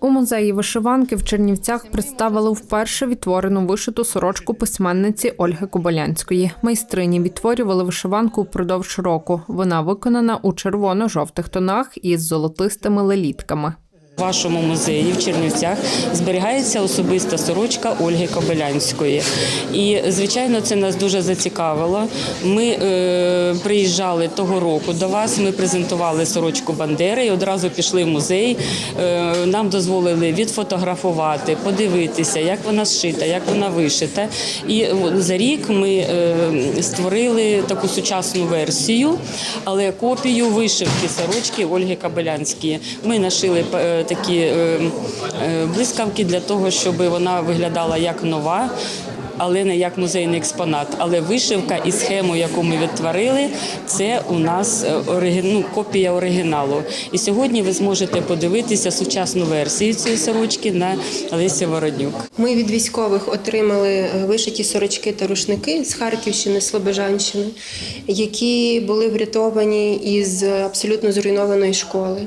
У музеї вишиванки в Чернівцях представили вперше відтворену вишиту сорочку письменниці Ольги Коболянської. Майстрині відтворювали вишиванку впродовж року. Вона виконана у червоно-жовтих тонах із золотистими лелітками. У вашому музеї в Чернівцях зберігається особиста сорочка Ольги Кобилянської. І, звичайно, це нас дуже зацікавило. Ми е, приїжджали того року до вас, ми презентували сорочку Бандери і одразу пішли в музей. Е, нам дозволили відфотографувати, подивитися, як вона зшита, як вона вишита. І за рік ми е, створили таку сучасну версію, але копію вишивки сорочки Ольги Кабелянської. Ми нашили е, такі е, е, блискавки для того, щоб вона виглядала як нова. Але не як музейний експонат. Але вишивка і схему, яку ми відтворили, це у нас е, ну, копія оригіналу. І сьогодні ви зможете подивитися сучасну версію цієї сорочки на Лесі Вороднюк. Ми від військових отримали вишиті сорочки та рушники з Харківщини, Слобожанщини, які були врятовані із абсолютно зруйнованої школи.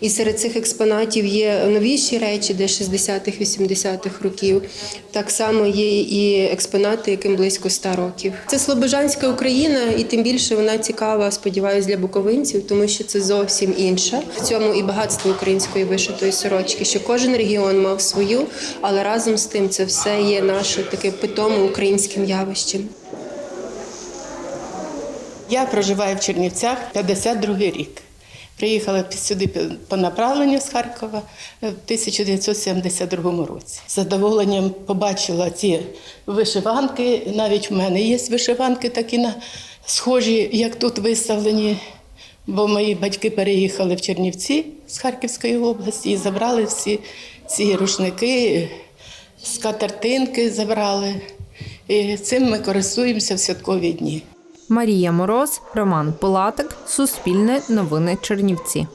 І серед цих експонатів є новіші речі, де 60-х, 80-х років. Так само є і експонати, яким близько 100 років. Це Слобожанська Україна, і тим більше вона цікава, сподіваюся, для буковинців, тому що це зовсім інша. В цьому і багатство української вишитої сорочки, що кожен регіон мав свою, але разом з тим це все є наше таке питоме українським явищем. Я проживаю в Чернівцях 52 рік. Приїхала сюди по направленню з Харкова в 1972 році. З задоволенням побачила ці вишиванки. Навіть в мене є вишиванки такі на схожі, як тут виставлені. Бо мої батьки переїхали в Чернівці з Харківської області і забрали всі ці рушники, скатертинки забрали. І цим ми користуємося в святкові дні. Марія Мороз, Роман Пилатик, Суспільне новини Чернівці.